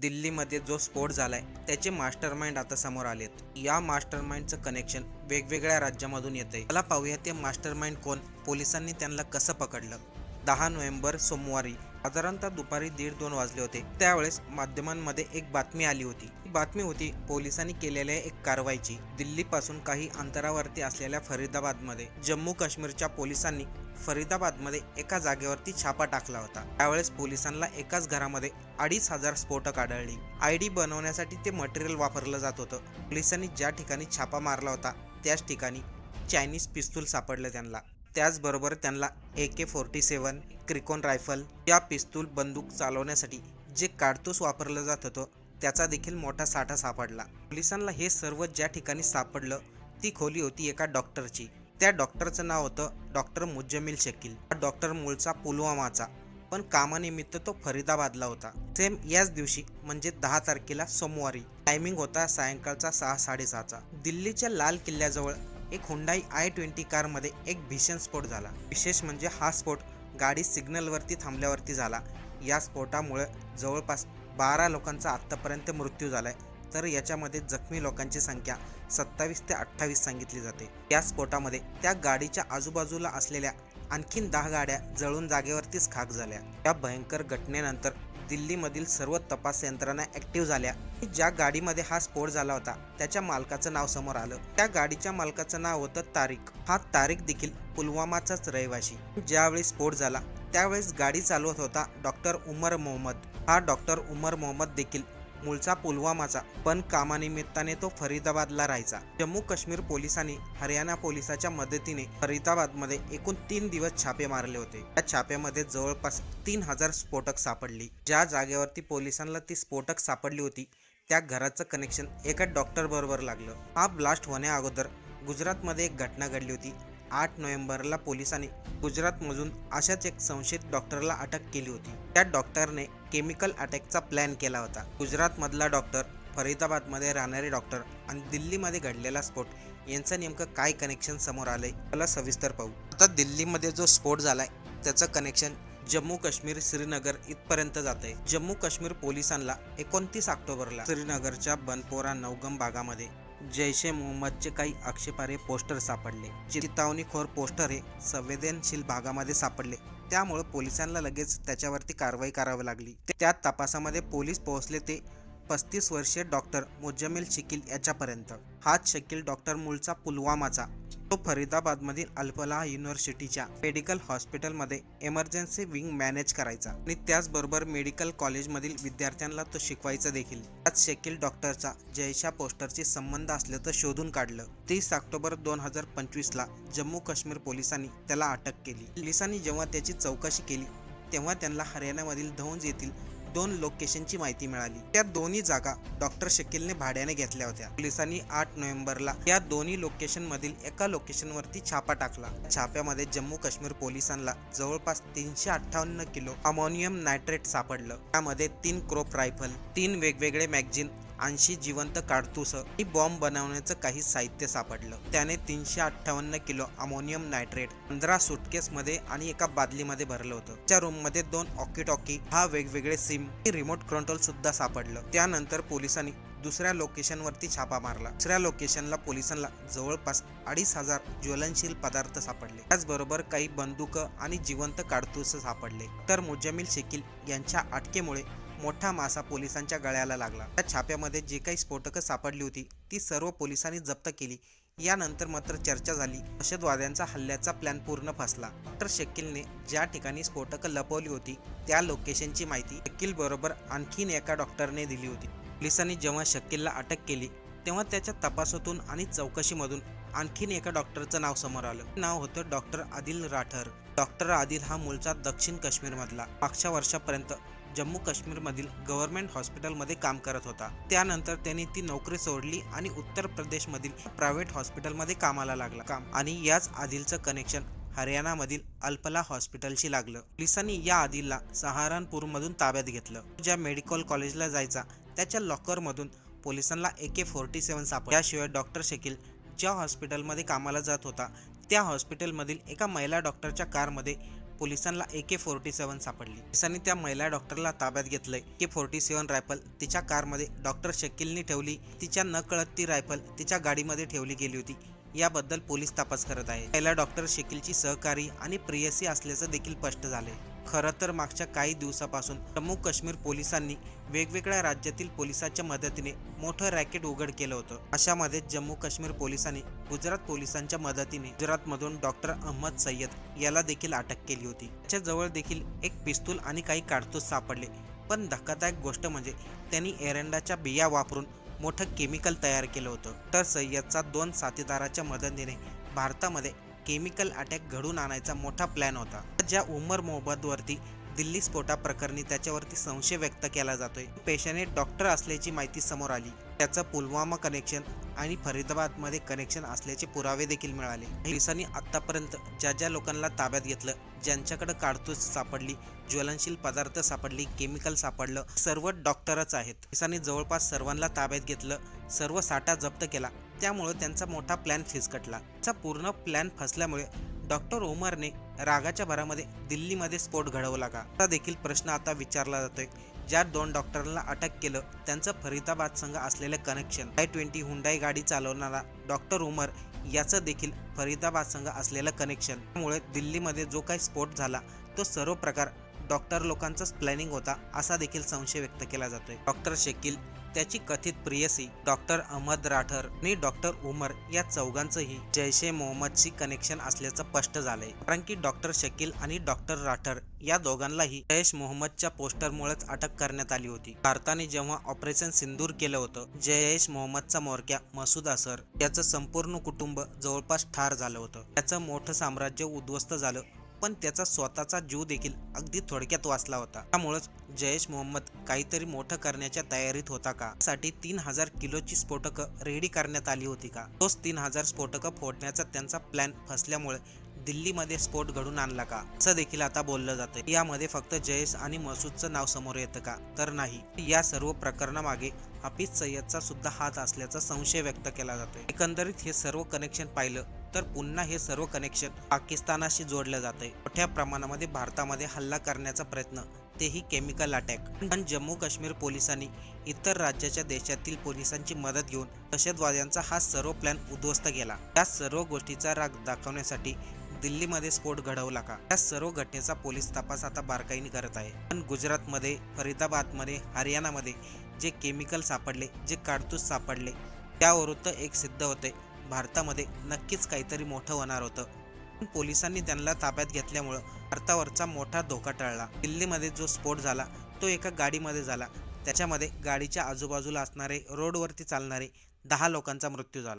दिल्लीमध्ये जो स्फोट झालाय त्याचे मास्टर माइंड आता समोर आलेत. या मास्टर माइंडचं कनेक्शन वेगवेगळ्या राज्यामधून येते मला पाहूया ते मास्टर माइंड कोण? पोलिसांनी त्यांना कसं पकडलं? दहा नोव्हेंबर सोमवारी साधारणतः दुपारी दीड दोन वाजले होते. त्यावेळेस माध्यमांमध्ये एक बातमी आली होती. बातमी होती पोलिसांनी केलेल्या एक कारवाईची. दिल्लीपासून काही अंतरावरती असलेल्या फरीदाबादमध्ये जम्मू काश्मीरच्या पोलिसांनी फरीदाबादमध्ये एका जागेवरती छापा टाकला होता. त्यावेळेस पोलिसांना एकाच घरामध्ये अडीच हजार स्फोटक आढळली. आय डी बनवण्यासाठी ते मटेरियल वापरलं जात होतं. पोलिसांनी ज्या ठिकाणी छापा मारला होता त्याच ठिकाणी चायनीज पिस्तूल सापडलं त्यांना. त्याचबरोबर त्यांना ए के फोर्टी सेवन क्रिकॉन रायफल या पिस्तूल बंदूक चालवण्यासाठी जे काडतूस वापरलं जात होतं त्याचा देखील मोठा साठा सापडला. पोलिसांना हे सर्व ज्या ठिकाणी सापडलं ती खोली होती एका डॉक्टरची. त्या डॉक्टरचं नाव होतं डॉक्टर मुज्जमिल शकील. हा डॉक्टर मूळचा पुलवामाचा पण कामानिमित्त तो फरीदाबादला होता. सेम याच दिवशी म्हणजे दहा तारखेला सोमवारी टायमिंग होता सायंकाळचा सहा साडेसहाचा. दिल्लीच्या लाल किल्ल्याजवळ एक हुंडाई आय ट्वेंटी कारमध्ये एक भीषण स्फोट झाला. विशेष म्हणजे हा स्फोट गाडी सिग्नलवरती थांबल्यावरती झाला. या स्फोटामुळे जवळपास बारा लोकांचा आत्तापर्यंत मृत्यू झाला आहे तर याच्यामध्ये जखमी लोकांची संख्या सत्तावीस ते अठ्ठावीस सांगितली जाते. या स्फोटामध्ये त्या गाडीच्या आजूबाजूला असलेल्या आणखीन दहा गाड्या जळून जागेवरतीच खाक झाल्या. या भयंकर घटनेनंतर दिल्लीमधील सर्व तपास यंत्रणा ऍक्टिव्ह झाल्या. ज्या गाडीमध्ये हा स्फोट झाला होता त्याच्या मालकाचं नाव समोर आलं. त्या गाडीच्या मालकाचं नाव होतं तारिक. हा तारिक देखील पुलवामाचाच रहिवाशी. ज्यावेळी स्फोट झाला त्यावेळेस गाडी चालवत होता डॉक्टर उमर मोहम्मद. हा डॉक्टर उमर मोहम्मद देखील मूळचा पुलवामाचा पण कामानिमित्ताने तो फरीदाबादला राहायचा. जम्मू काश्मीर पोलिसांनी हरियाणा पोलिसाच्या मदतीने फरीदाबादमध्ये एकूण तीन दिवस छापे मारले होते. त्या छाप्यामध्ये जवळपास तीन हजार स्फोटक सापडली. ज्या जागेवरती पोलिसांना ती स्फोटक सापडली होती त्या घराचं कनेक्शन एका डॉक्टर बरोबर लागलं. हा ब्लास्ट होण्या अगोदर गुजरातमध्ये एक घटना घडली होती. आठ नोव्हेंबरला पोलिसांनी गुजरातमधून अशाच एक संशयित डॉक्टरला अटक केली होती. त्या डॉक्टरने केमिकल अटॅकचा प्लॅन केला होता. गुजरातमधला डॉक्टर फरीदाबादमध्ये राहणारे डॉक्टर आणि दिल्लीमध्ये घडलेला स्फोट यांचं नेमकं काय कनेक्शन समोर आलंय त्याला सविस्तर पाहू. आता दिल्लीमध्ये जो स्फोट झालाय त्याचं कनेक्शन जम्मू काश्मीर श्रीनगर इथपर्यंत जात आहे जम्मू काश्मीर पोलिसांना एकोणतीस ऑक्टोबरला श्रीनगरच्या बनपोरा नवगम भागामध्ये जैश ए मोहम्मदचे काही आक्षेपारे पोस्टर सापडले. चितावणीखोर पोस्टर हे संवेदनशील भागामध्ये सापडले. त्यामुळे पोलिसांना लगेच त्याच्यावरती कारवाई करावी लागली. त्या तपासामध्ये पोलीस पोहोचले ते पस्तीस वर्षीय डॉक्टर मुजमिल शकील याच्यापर्यंत. हाच शकील डॉक्टर मूळचा पुलवामाचा तो फरीदाबादमधील अल्फला युनिव्हर्सिटीच्या मेडिकल हॉस्पिटलमध्ये इमर्जन्सी विंग मॅनेज करायचा. आणि त्याचबरोबर मेडिकल कॉलेजमधील विद्यार्थ्यांना तो शिकवायचा देखील. त्यात शकील डॉक्टरचा जयशा पोस्टरशी संबंध असल्याचं शोधून काढलं. तीस ऑक्टोबर दोन हजार पंचवीसला जम्मू काश्मीर पोलिसांनी त्याला अटक केली. पोलिसांनी जेव्हा त्याची चौकशी केली तेव्हा त्यांना हरियाणामधील धौंज येथील दोन लोकेशनची माहिती मिळाली. त्या दोन्ही जागा डॉक्टर शकीलने भाड्याने घेतल्या होत्या. पोलिसांनी आठ नोव्हेंबरला या दोन्ही लोकेशन मधील एका लोकेशनवरती छापा टाकला. छाप्यामध्ये जम्मू काश्मीर पोलिसांना जवळपास तीनशे अठ्ठावन्न किलो अमोनियम नायट्रेट सापडलं. त्यामध्ये तीन क्रोप रायफल तीन वेगवेगळे मॅगझिन ऐंशी जिवंत काडतूस आणि बॉम्ब बनवण्याचं काही साहित्य सापडलं. त्याने तीनशे अठ्ठावन्न किलो अमोनियम नायट्रेट पंधरा सुटकेसमध्ये आणि एका बादलीमध्ये भरलं होतं. त्या रूममध्ये दोन ऑकी टॉकी हा वेगवेगळे सिम रिमोट कंट्रोल सुद्धा सापडलं. त्यानंतर पोलिसांनी दुसऱ्या लोकेशनवरती छापा मारला. दुसऱ्या लोकेशनला पोलिसांना जवळपास अडीच हजार ज्वलनशील पदार्थ सापडले. त्याचबरोबर काही बंदूक आणि जिवंत काडतूस सापडले. तर मुजमिल शेकील यांच्या अटकेमुळे मोठा मासा पोलिसांच्या गळ्याला लागला. त्या छाप्यामध्ये जे काही स्फोटकं सापडली होती ती सर्व पोलिसांनी जप्त केली. यानंतर मात्र चर्चा झाली. दहशतवाद्यांचा हल्ल्याचा प्लॅन पूर्ण फसला. तर शकीलने ज्या ठिकाणी स्फोटकं लपवली होती त्या लोकेशनची माहिती शकील बरोबर आणखीन एका डॉक्टरने दिली होती. पोलिसांनी जेव्हा शकीलला अटक केली तेव्हा त्याच्या तपासातून आणि चौकशीमधून आणखीन एका डॉक्टरचं नाव समोर आलं. नाव होतं डॉक्टर आदिल राठर. डॉक्टर आदिल हा मूळचा दक्षिण काश्मीरमधला. मागच्या वर्षापर्यंत जम्मू काश्मीरमधील गव्हर्नमेंट हॉस्पिटलमध्ये काम करत होता. त्यानंतर त्यांनी ती नोकरी सोडली आणि उत्तर प्रदेशमधील प्रायव्हेट हॉस्पिटलमध्ये कामाला लागला. काम आणि याच आदिलचं कनेक्शन हरियाणामधील अल्पला हॉस्पिटलशी लागलं. पोलिसांनी या आदिलला सहारनपूरमधून ताब्यात घेतलं. ज्या मेडिकल कॉलेजला जायचा त्याच्या लॉकरमधून पोलिसांना ए के फोर्टी सेवन सापड याशिवाय डॉक्टर शकील ज्या हॉस्पिटलमध्ये कामाला जात होता त्या हॉस्पिटलमधील एका महिला डॉक्टरच्या कारमध्ये पोलिसांना ए के फोर्टी सेवन सापडली. पोलिसांनी त्या महिला डॉक्टरला ताब्यात घेतलंय. के फोर्टी सेवन रायफल तिच्या कारमध्ये डॉक्टर शकीलनी ठेवली. तिच्या न कळत ती रायफल तिच्या गाडीमध्ये ठेवली गेली होती. याबद्दल पोलीस तपास करत आहे पहिला डॉक्टर शकीलची सहकारी आणि प्रियसी असल्याचं देखील स्पष्ट झाले खरं तर मागच्या काही दिवसापासून जम्मू काश्मीर पोलिसांनी वेगवेगळ्या राज्यातील पोलिसांच्या मदतीने मोठं रॅकेट उघड केलं होतं. अशामध्ये जम्मू काश्मीर पोलिसांनी गुजरात पोलिसांच्या मदतीने गुजरातमधून डॉक्टर अहमद सय्यद याला देखील अटक केली होती. त्याच्याजवळ देखील एक पिस्तूल आणि काही काडतूस सापडले. पण धक्कादायक गोष्ट म्हणजे त्यांनी एरंडाच्या बिया वापरून मोठं केमिकल तयार केलं होतं. तर सय्यदचा दोन साथीदाराच्या मदतीने भारतामध्ये केमिकल अटॅक घडून आणायचा मोठा प्लॅन होता. ज्या उमर मोहबदवरती दिल्ली स्फोटा प्रकरणी त्याच्यावरती संशय व्यक्त केला जातोय. पेशाने डॉक्टर असल्याची माहिती समोर आली. त्याचं पुलवामा कनेक्शन आणि फरीदाबादमध्ये कनेक्शन असल्याचे पुरावे देखील मिळाले. पोलिसांनी आतापर्यंत ज्या ज्या लोकांना ताब्यात घेतलं ज्यांच्याकडे काडतूस सापडली ज्वलनशील पदार्थ सापडली केमिकल सापडलं सर्व डॉक्टरच आहेत. पोलिसांनी जवळपास सर्वांना ताब्यात घेतलं सर्व साठा जप्त केला. त्यामुळं त्यांचा मोठा प्लॅन फिसकटला. चा पूर्ण प्लॅन फसल्यामुळे डॉक्टर ओमरने रागाच्या भरामध्ये दिल्लीमध्ये स्फोट घडवला का असा देखील प्रश्न आता विचारला जातोय. ज्या दोन डॉक्टरांना अटक केलं त्यांचं फरीदाबाद संघ असलेलं कनेक्शन आय ट्वेंटी हुंडाई गाडी चालवणारा डॉक्टर उमर याचं देखील फरीदाबाद संघ असलेलं कनेक्शन त्यामुळे दिल्लीमध्ये जो काही स्फोट झाला तो सर्व प्रकार डॉक्टर लोकांचाच प्लॅनिंग होता असा देखील संशय व्यक्त केला जातोय. डॉक्टर शकील त्याची कथित प्रियसी डॉक्टर अहमद राठर आणि डॉक्टर उमर या चौघांचंही जैश ए मोहम्मदशी कनेक्शन असल्याचं स्पष्ट झालंय. कारण की डॉक्टर शकील आणि डॉक्टर राठर या दोघांनाही जैश मोहम्मदच्या पोस्टरमुळेच अटक करण्यात आली होती. भारताने जेव्हा ऑपरेशन सिंदूर केलं होतं जयेश मोहम्मदचा मोरक्या मसूद असर याचं संपूर्ण कुटुंब जवळपास ठार झालं होतं. त्याचं मोठं साम्राज्य उद्ध्वस्त झालं पण त्याचा स्वतःचा जीव देखील अगदी थोडक्यात वाचला होता. त्यामुळेच जयेश मोहम्मद काहीतरी मोठं करण्याच्या तयारीत होता का? साठी तीन हजार किलोची स्फोटकं रेडी करण्यात आली होती का? तोच तीन हजार स्फोटकं फोडण्याचा त्यांचा प्लॅन फसल्यामुळे दिल्लीमध्ये स्फोट घडून आणला का? असं देखील आता बोललं जातं यामध्ये फक्त जयेश आणि मसूदचं नाव समोर येतं का? तर नाही. या सर्व प्रकरणामागे हाफिज सय्यदचा सुद्धा हात असल्याचा संशय व्यक्त केला जातोय. एकंदरीत हे सर्व कनेक्शन पाहिलं तर पुन्हा हे सर्व कनेक्शन पाकिस्तानाशी जोडलं जात आहे मोठ्या प्रमाणामध्ये भारतामध्ये हल्ला करण्याचा प्रयत्न तेही केमिकल अटॅक पण जम्मू काश्मीर पोलिसांनी इतर राज्याच्या देशातील पोलिसांची मदत घेऊन दहशतवाद्यांचा हा सर्व प्लॅन उद्ध्वस्त केला. या सर्व गोष्टीचा राग दाखवण्यासाठी दिल्लीमध्ये स्फोट घडवला का या सर्व घटनेचा पोलीस तपास आता बारकाईने करत आहे. पण गुजरातमध्ये फरीदाबादमध्ये हरियाणामध्ये जे केमिकल सापडले जे काडतूस सापडले त्यावरून तर एक सिद्ध होते भारतामध्ये नक्कीच काहीतरी मोठं होणार होतं. पोलिसांनी त्यांना ताब्यात घेतल्यामुळं भारतावरचा मोठा धोका टळला. दिल्लीमध्ये जो स्फोट झाला तो एका गाडीमध्ये झाला. त्याच्यामध्ये गाडीच्या आजूबाजूला असणारे रोडवरती चालणारे दहा लोकांचा मृत्यू झाला.